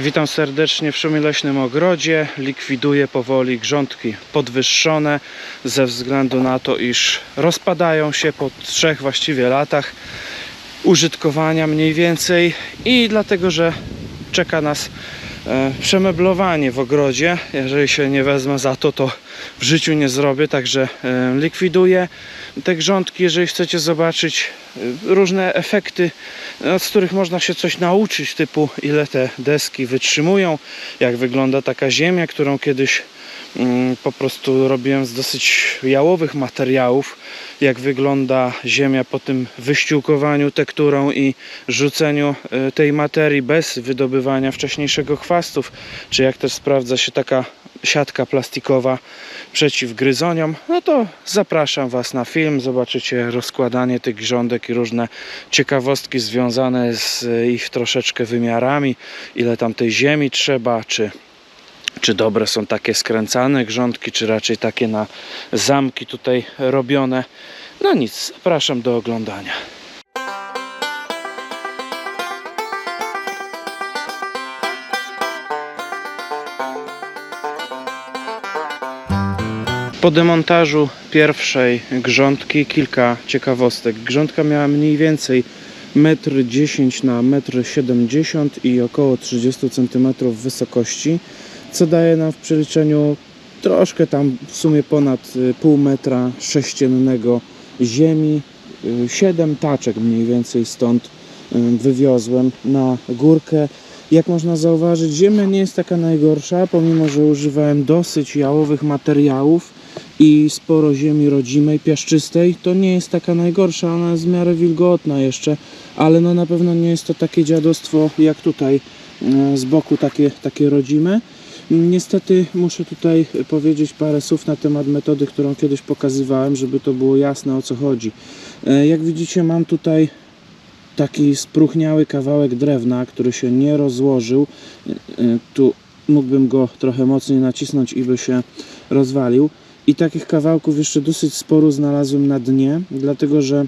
Witam serdecznie w Szumileśnym Ogrodzie. Likwiduję powoli grządki podwyższone ze względu na to, iż rozpadają się po trzech właściwie latach użytkowania mniej więcej i dlatego, że czeka nas e, przemeblowanie w ogrodzie. Jeżeli się nie wezmę za to, to w życiu nie zrobię, także e, likwiduję te grządki, jeżeli chcecie zobaczyć e, różne efekty, z których można się coś nauczyć, typu ile te deski wytrzymują, jak wygląda taka ziemia, którą kiedyś mm, po prostu robiłem z dosyć jałowych materiałów, jak wygląda ziemia po tym wyściółkowaniu tekturą i rzuceniu e, tej materii bez wydobywania wcześniejszego chwastów, czy jak też sprawdza się taka siatka plastikowa przeciw gryzoniom, no to zapraszam Was na film, zobaczycie rozkładanie tych grządek i różne ciekawostki związane z ich troszeczkę wymiarami, ile tam tej ziemi trzeba, czy czy dobre są takie skręcane grządki, czy raczej takie na zamki tutaj robione. No nic, zapraszam do oglądania. Po demontażu pierwszej grządki kilka ciekawostek. Grządka miała mniej więcej 1,10 m na 1,70 m i około 30 cm wysokości, co daje nam w przeliczeniu troszkę tam w sumie ponad y, pół metra sześciennego ziemi. 7 taczek mniej więcej stąd y, wywiozłem na górkę. Jak można zauważyć, ziemia nie jest taka najgorsza, pomimo że używałem dosyć jałowych materiałów i sporo ziemi rodzimej, piaszczystej, to nie jest taka najgorsza, ona jest w miarę wilgotna jeszcze, ale no na pewno nie jest to takie dziadostwo jak tutaj e, z boku takie, takie rodzime. Niestety muszę tutaj powiedzieć parę słów na temat metody, którą kiedyś pokazywałem, żeby to było jasne o co chodzi. E, Jak widzicie mam tutaj taki spróchniały kawałek drewna, który się nie rozłożył. E, Tu mógłbym go trochę mocniej nacisnąć i by się rozwalił. I takich kawałków jeszcze dosyć sporo znalazłem na dnie, dlatego że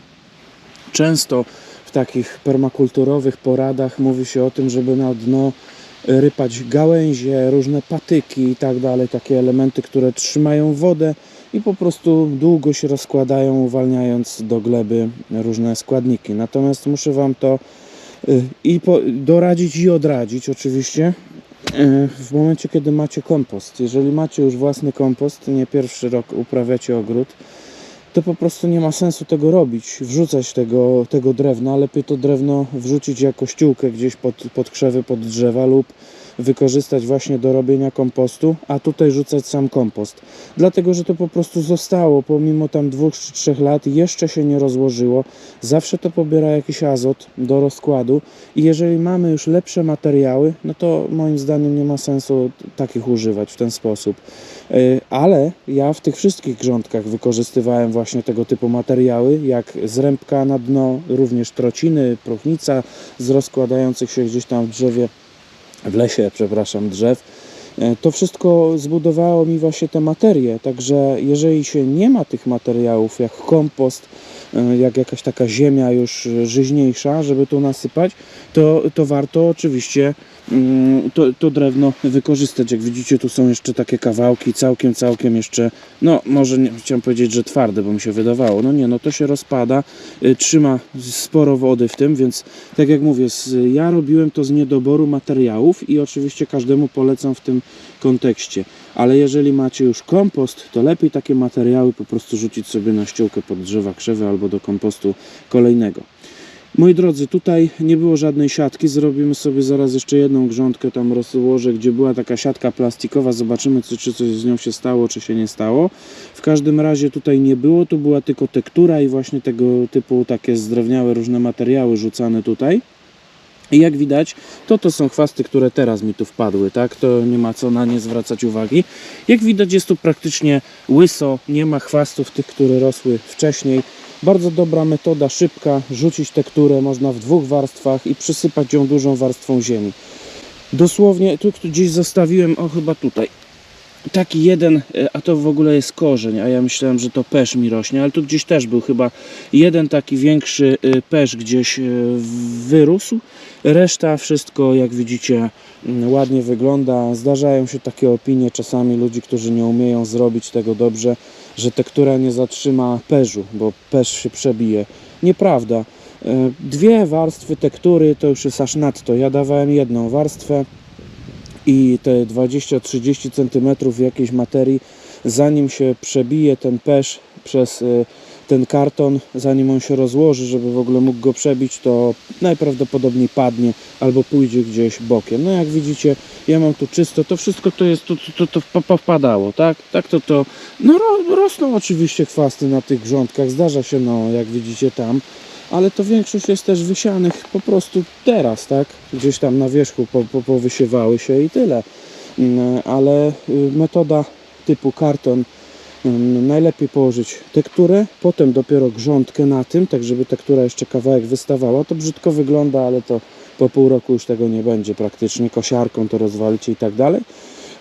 często w takich permakulturowych poradach mówi się o tym, żeby na dno rypać gałęzie, różne patyki i tak dalej, takie elementy, które trzymają wodę i po prostu długo się rozkładają, uwalniając do gleby różne składniki. Natomiast muszę Wam to y, i doradzić i odradzić oczywiście w momencie, kiedy macie kompost. Jeżeli macie już własny kompost, nie pierwszy rok uprawiacie ogród, to po prostu nie ma sensu tego robić, wrzucać tego, tego drewna. Lepiej to drewno wrzucić jako ściółkę gdzieś pod, pod krzewy, pod drzewa lub wykorzystać właśnie do robienia kompostu, a tutaj rzucać sam kompost. Dlatego, że to po prostu zostało, pomimo tam dwóch czy trzech lat, jeszcze się nie rozłożyło. Zawsze to pobiera jakiś azot do rozkładu i jeżeli mamy już lepsze materiały, no to moim zdaniem nie ma sensu takich używać w ten sposób. Yy, Ale ja w tych wszystkich grządkach wykorzystywałem właśnie tego typu materiały, jak zrębka na dno, również trociny, próchnica z rozkładających się gdzieś tam w drzewie, w lesie, przepraszam, drzew. E, To wszystko zbudowało mi właśnie te materie, także jeżeli się nie ma tych materiałów, jak kompost, e, jak jakaś taka ziemia już żyźniejsza, żeby tu nasypać, to, to warto oczywiście to, to drewno wykorzystać. Jak widzicie, tu są jeszcze takie kawałki, całkiem, całkiem jeszcze, no może nie chciałem powiedzieć, że twarde, bo mi się wydawało. No nie, no to się rozpada, y, trzyma sporo wody w tym, więc tak jak mówię, ja robiłem to z niedoboru materiałów i oczywiście każdemu polecam w tym kontekście. Ale jeżeli macie już kompost, to lepiej takie materiały po prostu rzucić sobie na ściółkę pod drzewa krzewy albo do kompostu kolejnego. Moi drodzy, tutaj nie było żadnej siatki. Zrobimy sobie zaraz jeszcze jedną grządkę tam rozłożę, gdzie była taka siatka plastikowa. Zobaczymy, czy, czy coś z nią się stało, czy się nie stało. W każdym razie tutaj nie było, tu była tylko tektura i właśnie tego typu takie zdrewniałe różne materiały rzucane tutaj. I jak widać, to to są chwasty, które teraz mi tu wpadły, tak? To nie ma co na nie zwracać uwagi. Jak widać, jest tu praktycznie łyso, nie ma chwastów tych, które rosły wcześniej. Bardzo dobra metoda, szybka, rzucić tekturę można w dwóch warstwach i przysypać ją dużą warstwą ziemi. Dosłownie, tu gdzieś zostawiłem, o chyba tutaj, taki jeden, e, a to w ogóle jest korzeń, a ja myślałem, że to pesz mi rośnie, ale tu gdzieś też był chyba jeden taki większy e, pesz gdzieś e, wyrósł. Reszta wszystko, jak widzicie, mm, ładnie wygląda. Zdarzają się takie opinie czasami ludzi, którzy nie umieją zrobić tego dobrze, że tektura nie zatrzyma perzu, bo perz się przebije. Nieprawda. Dwie warstwy tektury to już jest aż nadto. Ja dawałem jedną warstwę i te 20-30 cm jakiejś materii, zanim się przebije ten pesz przez y, ten karton, zanim on się rozłoży, żeby w ogóle mógł go przebić, to najprawdopodobniej padnie albo pójdzie gdzieś bokiem. No jak widzicie, ja mam tu czysto, to wszystko to jest, to, to, to, to tak? Tak to to, no ro, rosną oczywiście chwasty na tych grządkach, zdarza się, no jak widzicie tam, ale to większość jest też wysianych po prostu teraz, tak? Gdzieś tam na wierzchu po, po, powysiewały się i tyle. Mm, Ale y, metoda typu karton mm, najlepiej położyć tekturę, potem dopiero grządkę na tym, tak żeby tektura jeszcze kawałek wystawała. To brzydko wygląda, ale to po pół roku już tego nie będzie praktycznie. Kosiarką to rozwalicie i tak dalej.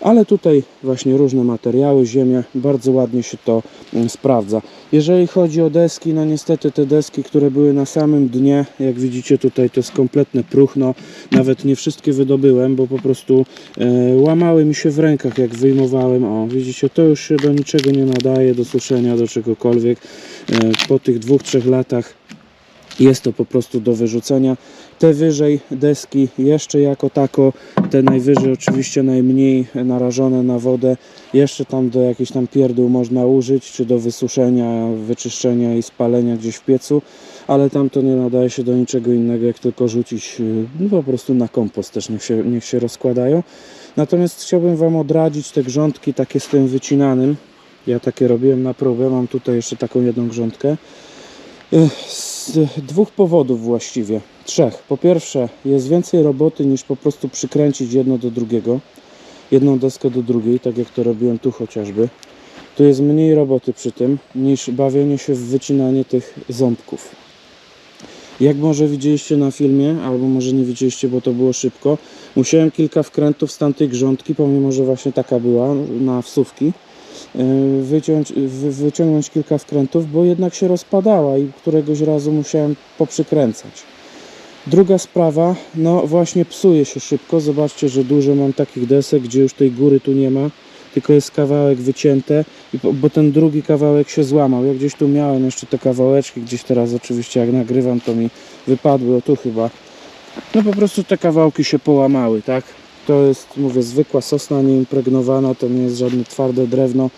Ale tutaj właśnie różne materiały, ziemia, bardzo ładnie się to mm, sprawdza. Jeżeli chodzi o deski, no niestety te deski, które były na samym dnie, jak widzicie tutaj to jest kompletne próchno, nawet nie wszystkie wydobyłem, bo po prostu e, łamały mi się w rękach jak wyjmowałem, o widzicie to już się do niczego nie nadaje, do suszenia, do czegokolwiek. E, po tych dwóch, trzech latach jest to po prostu do wyrzucenia. Te wyżej deski jeszcze jako tako, te najwyżej oczywiście najmniej narażone na wodę, jeszcze tam do jakichś tam pierdół można użyć, czy do wysuszenia, wyczyszczenia i spalenia gdzieś w piecu, ale tam to nie nadaje się do niczego innego, jak tylko rzucić y, no, po prostu na kompost też niech się, niech się rozkładają. Natomiast chciałbym Wam odradzić te grządki takie z tym wycinanym. Ja takie robiłem na próbę, mam tutaj jeszcze taką jedną grządkę. Z dwóch powodów właściwie. Trzech. Po pierwsze, jest więcej roboty niż po prostu przykręcić jedno do drugiego. Jedną deskę do drugiej, tak jak to robiłem tu chociażby. Tu jest mniej roboty przy tym niż bawienie się w wycinanie tych ząbków. Jak może widzieliście na filmie, albo może nie widzieliście, bo to było szybko, musiałem kilka wkrętów z tamtej grządki, pomimo że właśnie taka była na wsówki, wyciąć, wy, wyciągnąć kilka wkrętów, bo jednak się rozpadała i któregoś razu musiałem poprzykręcać. Druga sprawa, no właśnie psuje się szybko. Zobaczcie, że dużo mam takich desek, gdzie już tej góry tu nie ma, tylko jest kawałek wycięte, bo ten drugi kawałek się złamał. Ja gdzieś tu miałem jeszcze te kawałeczki, gdzieś teraz oczywiście jak nagrywam, to mi wypadły, o tu chyba. No po prostu te kawałki się połamały, tak? To jest, mówię, zwykła sosna nieimpregnowana, to nie jest żadne twarde drewno,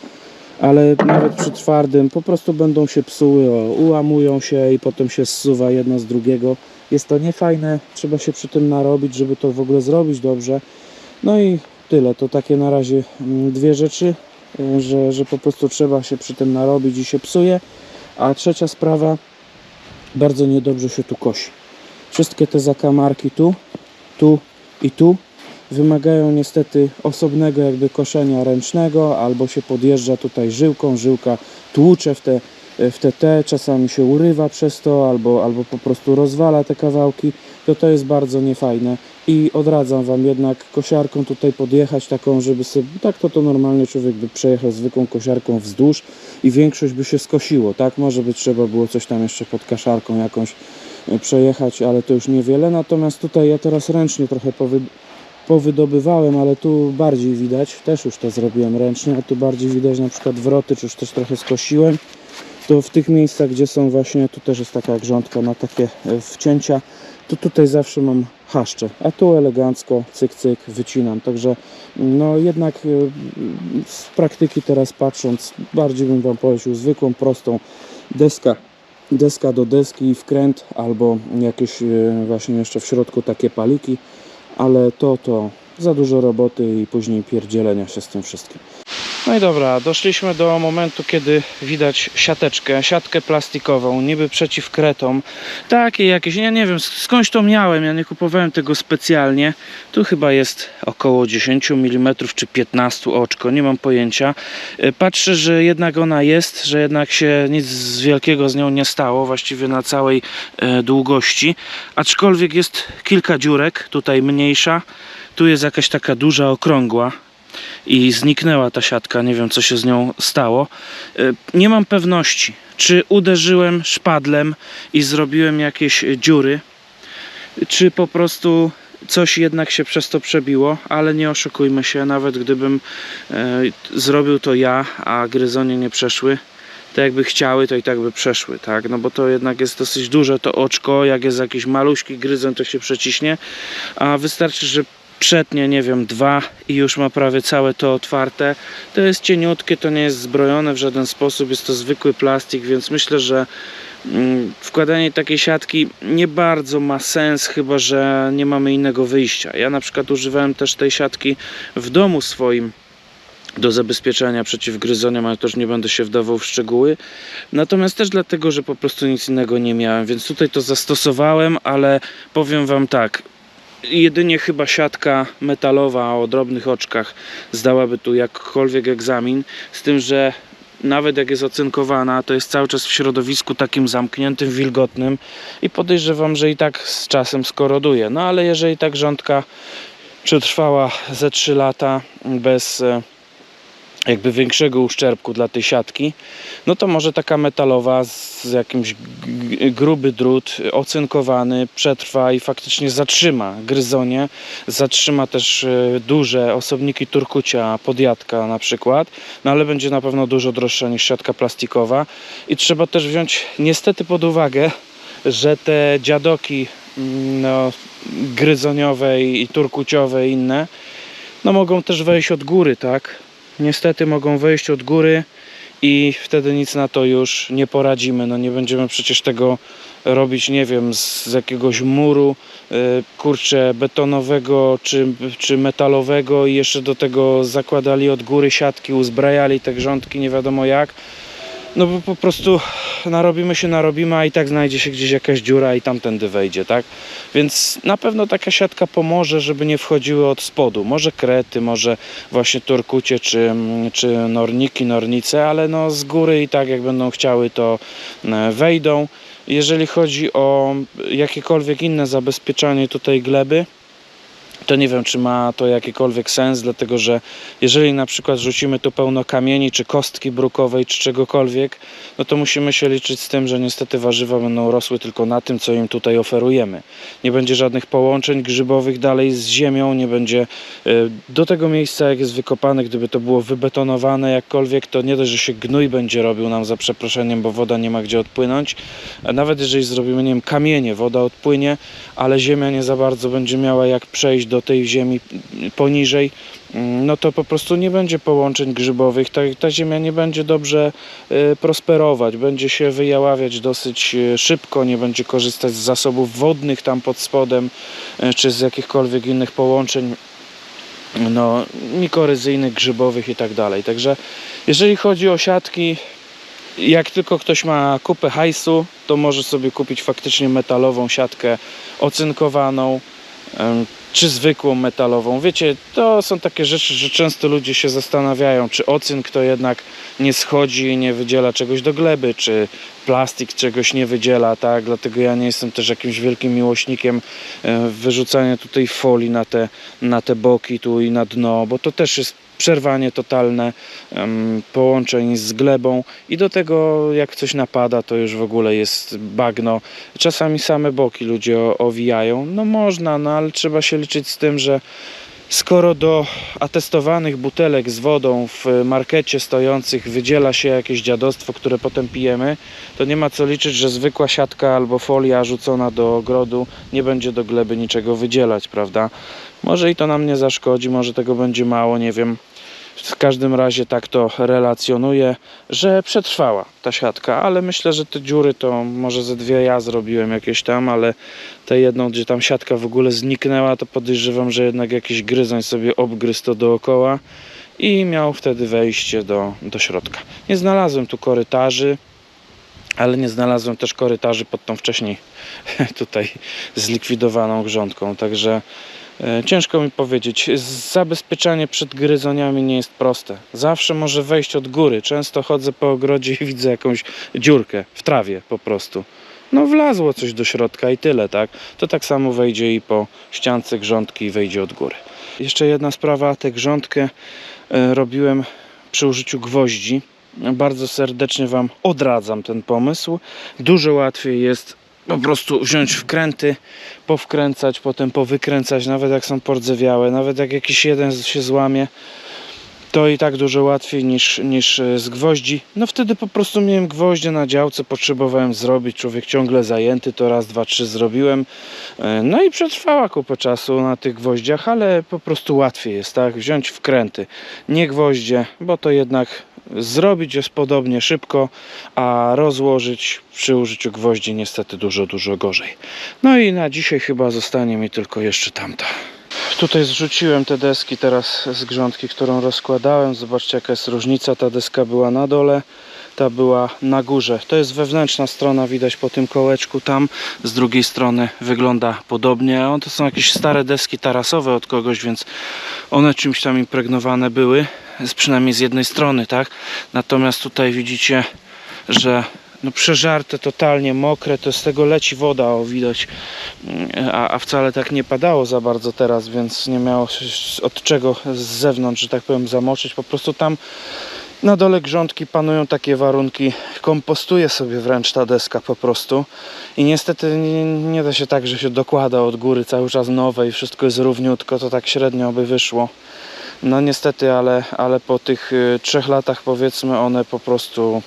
ale nawet przy twardym po prostu będą się psuły, o, ułamują się i potem się zsuwa jedno z drugiego. Jest to niefajne, trzeba się przy tym narobić, żeby to w ogóle zrobić dobrze. No i tyle, to takie na razie mm, dwie rzeczy, y, że, że po prostu trzeba się przy tym narobić i się psuje. A trzecia sprawa, bardzo niedobrze się tu kosi. Wszystkie te zakamarki tu, tu i tu wymagają niestety osobnego jakby koszenia ręcznego, albo się podjeżdża tutaj żyłką, żyłka tłucze w te, w te te, czasami się urywa przez to, albo, albo po prostu rozwala te kawałki, to to jest bardzo niefajne i odradzam Wam jednak kosiarką tutaj podjechać taką, żeby sobie, tak to to normalny człowiek by przejechał zwykłą kosiarką wzdłuż i większość by się skosiło, tak? Może by trzeba było coś tam jeszcze pod kaszarką jakąś e, przejechać, ale to już niewiele, natomiast tutaj ja teraz ręcznie trochę powy, powydobywałem, ale tu bardziej widać, też już to zrobiłem ręcznie, a tu bardziej widać na przykład wroty, czy już też trochę skosiłem, to w tych miejscach, gdzie są właśnie, tu też jest taka grządka na takie e, wcięcia, to tutaj zawsze mam haszcze, a tu elegancko, cyk, cyk, wycinam, także no jednak e, z praktyki teraz patrząc, bardziej bym Wam polecił zwykłą, prostą deska, deska do deski i wkręt, albo jakieś e, właśnie jeszcze w środku takie paliki, ale to, to za dużo roboty i później pierdzielenia się z tym wszystkim. No i dobra, doszliśmy do momentu, kiedy widać siateczkę, siatkę plastikową, niby przeciw kretom. Takie jakieś, ja nie wiem skądś to miałem, ja nie kupowałem tego specjalnie. Tu chyba jest około 10 mm czy 15 oczko, nie mam pojęcia. E, Patrzę, że jednak ona jest, że jednak się nic wielkiego z nią nie stało, właściwie na całej e, długości. Aczkolwiek jest kilka dziurek, tutaj mniejsza, tu jest jakaś taka duża, okrągła. I zniknęła ta siatka. Nie wiem, co się z nią stało. Y, Nie mam pewności, czy uderzyłem szpadlem i zrobiłem jakieś dziury, czy po prostu coś jednak się przez to przebiło, ale nie oszukujmy się, nawet gdybym e, zrobił to ja, a gryzonie nie przeszły, to jakby chciały, to i tak by przeszły, tak? No bo to jednak jest dosyć duże to oczko, jak jest jakiś maluśki gryzon, to się przeciśnie, a wystarczy, że przetnie, nie wiem, dwa i już ma prawie całe to otwarte. To jest cieniutkie, to nie jest zbrojone w żaden sposób, jest to zwykły plastik, więc myślę, że mm, wkładanie takiej siatki nie bardzo ma sens, chyba że nie mamy innego wyjścia. Ja na przykład używałem też tej siatki w domu swoim do zabezpieczenia przeciw gryzoniom, ale też nie będę się wdawał w szczegóły. Natomiast też dlatego, że po prostu nic innego nie miałem, więc tutaj to zastosowałem, ale powiem Wam tak. Jedynie chyba siatka metalowa o drobnych oczkach zdałaby tu jakkolwiek egzamin, z tym, że nawet jak jest ocynkowana, to jest cały czas w środowisku takim zamkniętym, wilgotnym i podejrzewam, że i tak z czasem skoroduje. No ale jeżeli ta grządka przetrwała ze 3 lata bez e, jakby większego uszczerbku dla tej siatki, no to może taka metalowa z jakimś gruby drut, ocynkowany, przetrwa i faktycznie zatrzyma gryzonie, zatrzyma też e, duże osobniki turkucia, podjadka na przykład, no ale będzie na pewno dużo droższa niż siatka plastikowa i trzeba też wziąć niestety pod uwagę, że te dziadoki mm, no, gryzoniowe i turkuciowe i inne, no mogą też wejść od góry, tak? Niestety mogą wejść od góry i wtedy nic na to już nie poradzimy. No nie będziemy przecież tego robić, nie wiem, z, z jakiegoś muru, yy, kurczę, betonowego czy, czy metalowego i jeszcze do tego zakładali od góry siatki, uzbrajali te grządki, nie wiadomo jak. No bo po prostu narobimy się, narobimy, a i tak znajdzie się gdzieś jakaś dziura i tamtędy wejdzie, tak? Więc na pewno taka siatka pomoże, żeby nie wchodziły od spodu. Może krety, może właśnie turkucie, czy, czy norniki, nornice, ale no z góry i tak jak będą chciały, to e, wejdą. Jeżeli chodzi o jakiekolwiek inne zabezpieczanie tutaj gleby, to nie wiem, czy ma to jakikolwiek sens, dlatego że jeżeli na przykład rzucimy tu pełno kamieni, czy kostki brukowej, czy czegokolwiek, no to musimy się liczyć z tym, że niestety warzywa będą rosły tylko na tym, co im tutaj oferujemy. Nie będzie żadnych połączeń grzybowych dalej z ziemią, nie będzie y, do tego miejsca, jak jest wykopane, gdyby to było wybetonowane jakkolwiek, to nie dość, że się gnój będzie robił nam za przeproszeniem, bo woda nie ma gdzie odpłynąć. A nawet jeżeli zrobimy, nie wiem, kamienie, woda odpłynie, ale ziemia nie za bardzo będzie miała jak przejść do tej ziemi poniżej, mm, no to po prostu nie będzie połączeń grzybowych. Ta, ta ziemia nie będzie dobrze e, prosperować, będzie się wyjaławiać dosyć e, szybko, nie będzie korzystać z zasobów wodnych tam pod spodem, e, czy z jakichkolwiek innych połączeń no, mikoryzyjnych, grzybowych i tak dalej. Także jeżeli chodzi o siatki, jak tylko ktoś ma kupę hajsu, to może sobie kupić faktycznie metalową siatkę ocynkowaną, czy zwykłą metalową. Wiecie, to są takie rzeczy, że często ludzie się zastanawiają, czy ocynk to jednak nie schodzi i nie wydziela czegoś do gleby, czy plastik czegoś nie wydziela, tak? Dlatego ja nie jestem też jakimś wielkim miłośnikiem e, wyrzucania tutaj folii na te, na te boki tu i na dno, bo to też jest przerwanie totalne połączeń z glebą i do tego jak coś napada to już w ogóle jest bagno. Czasami same boki ludzie owijają. No można, no ale trzeba się liczyć z tym, że skoro do atestowanych butelek z wodą w markecie stojących wydziela się jakieś dziadostwo, które potem pijemy, to nie ma co liczyć, że zwykła siatka albo folia rzucona do ogrodu nie będzie do gleby niczego wydzielać, prawda? Może i to nam nie zaszkodzi, może tego będzie mało, nie wiem. W każdym razie tak to relacjonuję, że przetrwała ta siatka, ale myślę, że te dziury to może ze dwie ja zrobiłem jakieś tam, ale tę jedną, gdzie tam siatka w ogóle zniknęła, to podejrzewam, że jednak jakiś gryzoń sobie obgryzł to dookoła i miał wtedy wejście do, do środka. Nie znalazłem tu korytarzy, ale nie znalazłem też korytarzy pod tą wcześniej tutaj zlikwidowaną grządką, także Ciężko mi powiedzieć. Zabezpieczanie przed gryzoniami nie jest proste. Zawsze może wejść od góry. Często chodzę po ogrodzie i widzę jakąś dziurkę w trawie po prostu. No wlazło coś do środka i tyle, tak? To tak samo wejdzie i po ściance grządki i wejdzie od góry. jeszcze jedna sprawa, tę grządkę e, robiłem przy użyciu gwoździ. Bardzo serdecznie Wam odradzam ten pomysł. Dużo łatwiej jest po prostu wziąć wkręty, powkręcać, potem powykręcać, nawet jak są pordzewiałe, nawet jak jakiś jeden się złamie, to i tak dużo łatwiej niż, niż e, z gwoździ. No wtedy po prostu miałem gwoździe na działce, potrzebowałem zrobić, człowiek ciągle zajęty, to raz, dwa, trzy zrobiłem. E, No i przetrwała kupę czasu na tych gwoździach, ale po prostu łatwiej jest, tak? Wziąć wkręty, nie gwoździe, bo to jednak zrobić jest podobnie szybko, a rozłożyć przy użyciu gwoździ niestety dużo, dużo gorzej. No i na dzisiaj chyba zostanie mi tylko jeszcze tamta. Tutaj zrzuciłem te deski teraz z grządki, którą rozkładałem. Zobaczcie jaka jest różnica. Ta deska była na dole, ta była na górze. To jest wewnętrzna strona, widać po tym kołeczku tam. Z drugiej strony wygląda podobnie. On to są jakieś stare deski tarasowe od kogoś, więc one czymś tam impregnowane były. Przynajmniej z jednej strony, tak? Natomiast tutaj widzicie, że no przeżarte, totalnie mokre, to z tego leci woda, o widać, a, a wcale tak nie padało za bardzo teraz, więc nie miało od czego z zewnątrz, że tak powiem, zamoczyć. Po prostu tam na dole grządki panują takie warunki, kompostuje sobie wręcz ta deska po prostu i niestety nie, nie da się tak, że się dokłada od góry cały czas nowe i wszystko jest równiutko, to tak średnio by wyszło. No niestety, ale, ale po tych y, trzech latach powiedzmy one po prostu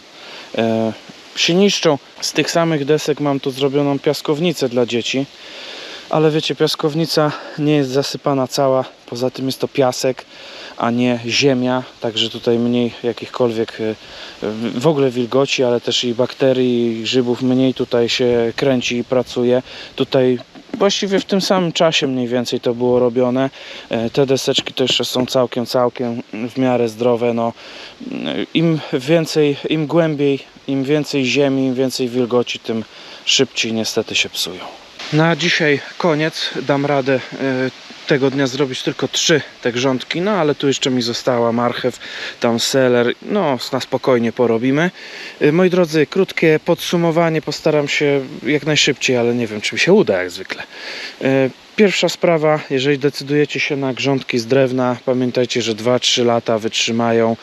e, się niszczą. Z tych samych desek mam tu zrobioną piaskownicę dla dzieci. Ale wiecie, piaskownica nie jest zasypana cała. Poza tym jest to piasek, a nie ziemia. Także tutaj mniej jakichkolwiek e, w ogóle wilgoci, ale też i bakterii, i grzybów mniej tutaj się kręci i pracuje. Tutaj właściwie w tym samym czasie mniej więcej to było robione. E, Te deseczki to jeszcze są całkiem, całkiem w miarę zdrowe. No, im więcej, im głębiej, im więcej ziemi, im więcej wilgoci, tym szybciej niestety się psują. Na dzisiaj koniec. Dam radę e, tego dnia zrobić tylko trzy te grządki, no ale tu jeszcze mi została marchew, tam seler, no na spokojnie porobimy. E, Moi drodzy, krótkie podsumowanie, postaram się jak najszybciej, ale nie wiem czy mi się uda jak zwykle. Pierwsza sprawa, jeżeli decydujecie się na grządki z drewna, pamiętajcie, że 2-3 lata wytrzymają.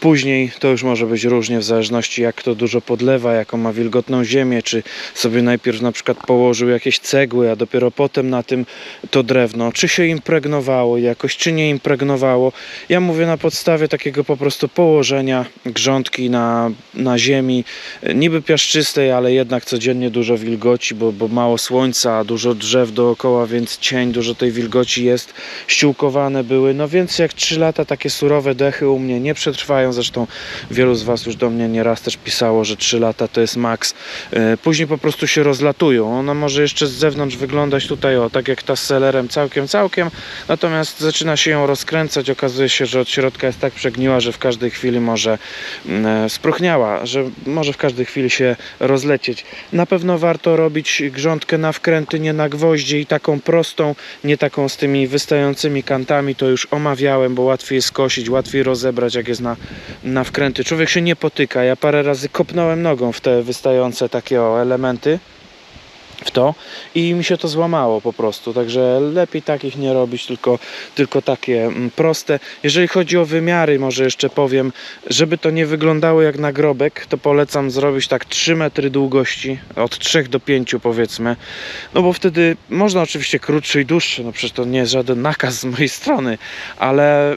Później to już może być różnie w zależności jak kto dużo podlewa, jaką ma wilgotną ziemię, czy sobie najpierw na przykład położył jakieś cegły, a dopiero potem na tym to drewno, czy się impregnowało jakoś, czy nie impregnowało. Ja mówię na podstawie takiego po prostu położenia grządki na, na ziemi, niby piaszczystej, ale jednak codziennie dużo wilgoci, bo, bo mało słońca, dużo drzew dookoła, więc cień, dużo tej wilgoci jest, ściółkowane były, no więc jak 3 lata takie surowe dechy u mnie nie przetrwają, zresztą wielu z Was już do mnie nieraz też pisało, że 3 lata to jest maks, E, później po prostu się rozlatują, ona może jeszcze z zewnątrz wyglądać tutaj, o, tak jak ta z selerem całkiem, całkiem, natomiast zaczyna się ją rozkręcać, okazuje się, że od środka jest tak przegniła, że w każdej chwili może mm, e, spróchniała, że może w każdej chwili się rozlecieć. Na pewno warto robić grządkę na wkręty, nie na gwoździe i taką prostą, nie taką z tymi wystającymi kantami, to już omawiałem, bo łatwiej jest skosić, łatwiej rozebrać jak jest na, na wkręty. Człowiek się nie potyka, ja parę razy kopnąłem nogą w te wystające takie o, elementy w to. I mi się to złamało po prostu, także lepiej takich nie robić, tylko, tylko takie mm, proste. Jeżeli chodzi o wymiary, może jeszcze powiem, żeby to nie wyglądało jak nagrobek, to polecam zrobić tak 3 metry długości, od 3 do 5 powiedzmy, no bo wtedy można oczywiście krótszy i dłuższy, no przecież to nie jest żaden nakaz z mojej strony, ale y,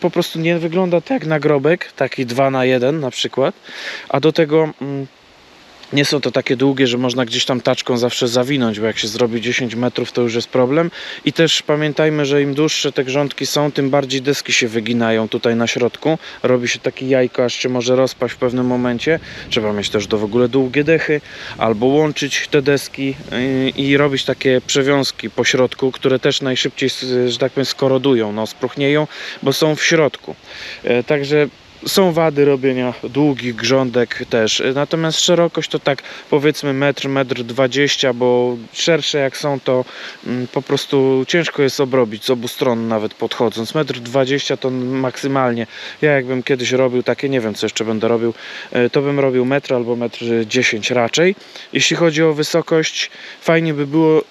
po prostu nie wygląda to jak nagrobek, taki 2 na 1 na przykład, a do tego mm, nie są to takie długie, że można gdzieś tam taczką zawsze zawinąć, bo jak się zrobi 10 metrów, to już jest problem. I też pamiętajmy, że im dłuższe te grządki są, tym bardziej deski się wyginają tutaj na środku. Robi się takie jajko, aż się może rozpaść w pewnym momencie. Trzeba mieć też do w ogóle długie dechy, albo łączyć te deski yy, i robić takie przewiązki po środku, które też najszybciej, że tak powiem, skorodują, no, spruchnieją, bo są w środku. Yy, Także są wady robienia długich grządek też. Natomiast szerokość to tak powiedzmy metr, metr dwadzieścia, bo szersze jak są to mm, po prostu ciężko jest obrobić z obu stron nawet podchodząc. Metr dwadzieścia to maksymalnie. Ja jakbym kiedyś robił takie, nie wiem co jeszcze będę robił, e, to bym robił metr albo metr dziesięć raczej. Jeśli chodzi o wysokość, fajnie by było,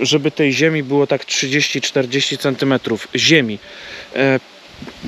żeby tej ziemi było tak 30-40 cm ziemi.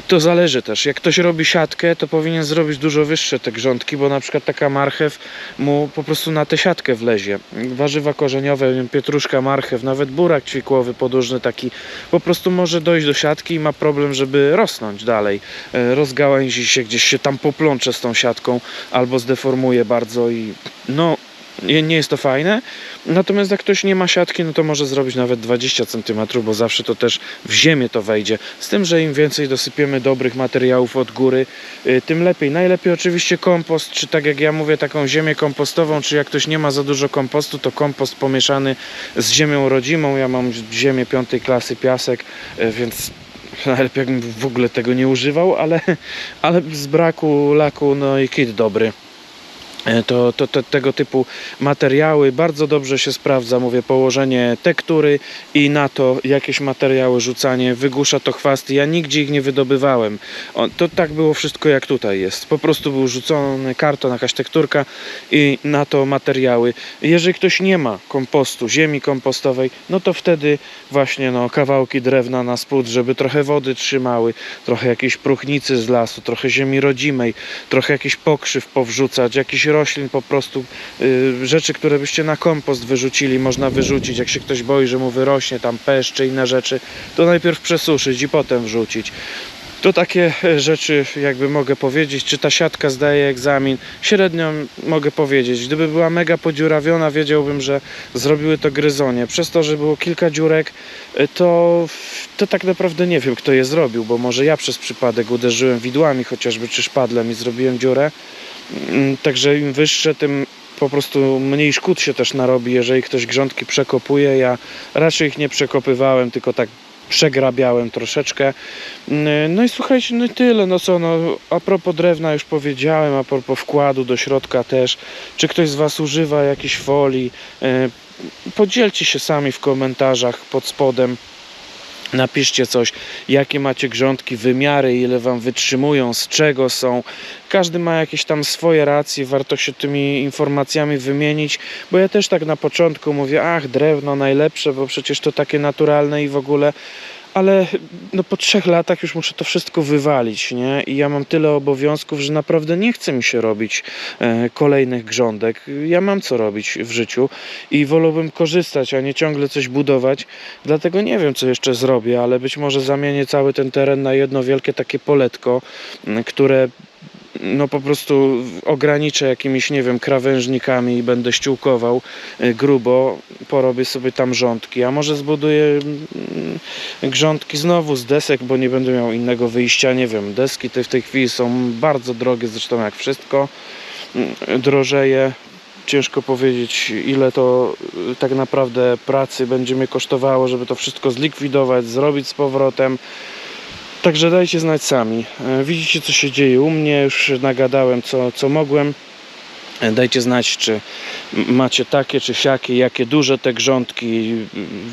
To zależy też. Jak ktoś robi siatkę, to powinien zrobić dużo wyższe te grządki, bo na przykład taka marchew mu po prostu na tę siatkę wlezie. Warzywa korzeniowe, pietruszka, marchew, nawet burak ćwikłowy podłużny taki, po prostu może dojść do siatki i ma problem, żeby rosnąć dalej. E, Rozgałęzi się, gdzieś się tam poplącze z tą siatką albo zdeformuje bardzo i no nie, jest to fajne. Natomiast jak ktoś nie ma siatki, no to może zrobić nawet 20 cm, bo zawsze to też w ziemię to wejdzie. Z tym, że im więcej dosypiemy dobrych materiałów od góry, y, tym lepiej. Najlepiej oczywiście kompost, czy tak jak ja mówię, taką ziemię kompostową, czy jak ktoś nie ma za dużo kompostu, to kompost pomieszany z ziemią rodzimą. Ja mam ziemię piątej klasy, piasek, y, więc najlepiej jakbym w ogóle tego nie używał, ale, ale z braku laku, no i kit dobry. E, to, to, to tego typu materiały. Bardzo dobrze się sprawdza, mówię, położenie tektury i na to jakieś materiały rzucanie, wygłusza to chwasty, ja nigdzie ich nie wydobywałem, o, to tak było wszystko jak tutaj jest, po prostu był rzucony karton, jakaś tekturka i na to materiały. Jeżeli ktoś nie ma kompostu, ziemi kompostowej, no to wtedy właśnie no, kawałki drewna na spód, żeby trochę wody trzymały, trochę jakiejś próchnicy z lasu, trochę ziemi rodzimej, trochę jakiś pokrzyw powrzucać, jakiś roślin po prostu, y, rzeczy, które byście na kompost wyrzucili, można wyrzucić. Jak się ktoś boi, że mu wyrośnie tam pesz czy inne rzeczy, to najpierw przesuszyć i potem wrzucić. To takie e, rzeczy, jakby mogę powiedzieć, czy ta siatka zdaje egzamin. Średnio mogę powiedzieć. Gdyby była mega podziurawiona, wiedziałbym, że zrobiły to gryzonie. Przez to, że było kilka dziurek, e, to, to tak naprawdę nie wiem, kto je zrobił, bo może ja przez przypadek uderzyłem widłami chociażby, czy szpadlem i zrobiłem dziurę. Mm, Także im wyższe, tym po prostu mniej szkód się też narobi, jeżeli ktoś grządki przekopuje. Ja raczej ich nie przekopywałem, tylko tak przegrabiałem troszeczkę. Mm, No i słuchajcie, no i tyle, no co, no a propos drewna już powiedziałem, a propos wkładu do środka też. Czy ktoś z Was używa jakiejś folii? E, Podzielcie się sami w komentarzach pod spodem. Napiszcie coś, jakie macie grządki, wymiary, ile wam wytrzymują, z czego są. Każdy ma jakieś tam swoje racje, warto się tymi informacjami wymienić, bo ja też tak na początku mówię, ach, drewno najlepsze, bo przecież to takie naturalne i w ogóle, ale no po trzech latach już muszę to wszystko wywalić, nie? I ja mam tyle obowiązków, że naprawdę nie chce mi się robić e, kolejnych grządek. Ja mam co robić w życiu i wolałbym korzystać, a nie ciągle coś budować. Dlatego nie wiem, co jeszcze zrobię, ale być może zamienię cały ten teren na jedno wielkie takie poletko, które no po prostu ograniczę jakimiś, nie wiem, krawężnikami i będę ściółkował y, grubo, porobię sobie tam rządki, a może zbuduję mm, grządki znowu z desek, bo nie będę miał innego wyjścia, nie wiem, deski te w tej chwili są bardzo drogie, zresztą jak wszystko mm, drożeje, ciężko powiedzieć ile to y, tak naprawdę pracy będzie mnie kosztowało, żeby to wszystko zlikwidować, zrobić z powrotem. Także dajcie znać sami. E, Widzicie co się dzieje u mnie, już nagadałem co, co mogłem. Dajcie znać, czy macie takie, czy siakie, jakie duże te grządki,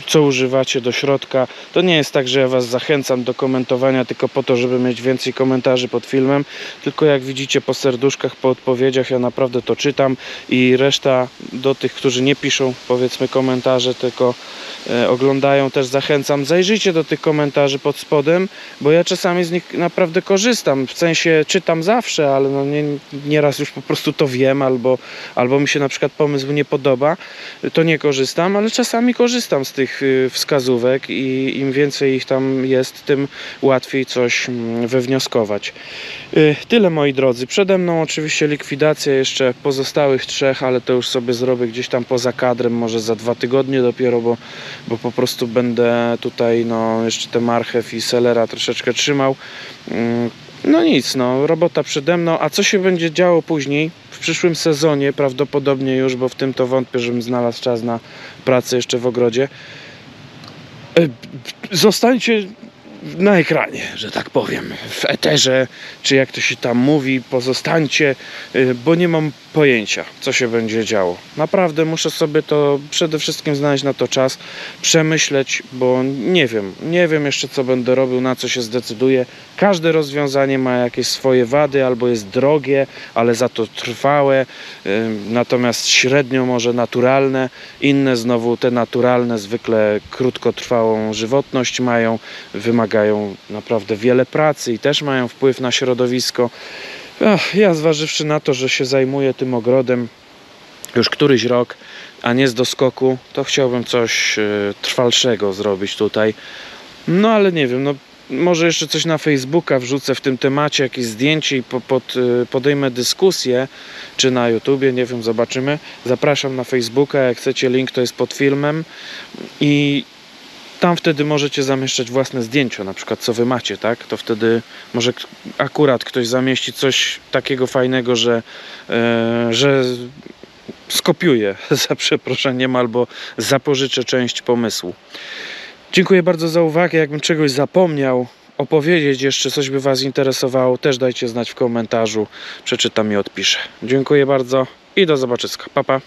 co używacie do środka. To nie jest tak, że ja Was zachęcam do komentowania tylko po to, żeby mieć więcej komentarzy pod filmem, tylko jak widzicie po serduszkach, po odpowiedziach, ja naprawdę to czytam i reszta do tych, którzy nie piszą powiedzmy komentarze, tylko e, oglądają, też zachęcam. Zajrzyjcie do tych komentarzy pod spodem, bo ja czasami z nich naprawdę korzystam. W sensie czytam zawsze, ale no nie, nieraz już po prostu to wiem, albo, albo mi się na przykład pomysł nie podoba, to nie korzystam, ale czasami korzystam z tych y, wskazówek i im więcej ich tam jest, tym łatwiej coś mm, wywnioskować. Y, Tyle moi drodzy. Przede mną oczywiście likwidacja jeszcze pozostałych trzech, ale to już sobie zrobię gdzieś tam poza kadrem, może za dwa tygodnie dopiero, bo, bo po prostu będę tutaj no, jeszcze te marchew i selera troszeczkę trzymał. No nic, no, robota przede mną. A co się będzie działo później, w przyszłym sezonie prawdopodobnie już, bo w tym to wątpię, żebym znalazł czas na pracę jeszcze w ogrodzie. E, Zostańcie na ekranie, że tak powiem, w eterze, czy jak to się tam mówi, pozostańcie, y, bo nie mam pojęcia, co się będzie działo. Naprawdę muszę sobie to przede wszystkim znaleźć na to czas, przemyśleć, bo nie wiem, nie wiem jeszcze, co będę robił, na co się zdecyduję. Każde rozwiązanie ma jakieś swoje wady, albo jest drogie, ale za to trwałe, y, natomiast średnio może naturalne, inne znowu te naturalne zwykle krótkotrwałą żywotność mają, wymagają naprawdę wiele pracy i też mają wpływ na środowisko. Ach, ja zważywszy na to, że się zajmuję tym ogrodem już któryś rok, a nie z doskoku, to chciałbym coś e, trwalszego zrobić tutaj. No ale nie wiem, no może jeszcze coś na Facebooka wrzucę w tym temacie, jakieś zdjęcie i po, pod, e, podejmę dyskusję, czy na YouTubie, nie wiem, zobaczymy. Zapraszam na Facebooka, jak chcecie, link to jest pod filmem i tam wtedy możecie zamieszczać własne zdjęcia, na przykład co wy macie, tak? To wtedy może akurat ktoś zamieści coś takiego fajnego, że, e, że skopiuję za przeproszeniem albo zapożyczę część pomysłu. Dziękuję bardzo za uwagę. Jakbym czegoś zapomniał opowiedzieć, jeszcze coś by Was interesowało, też dajcie znać w komentarzu. Przeczytam i odpiszę. Dziękuję bardzo i do zobaczyska. Pa, pa.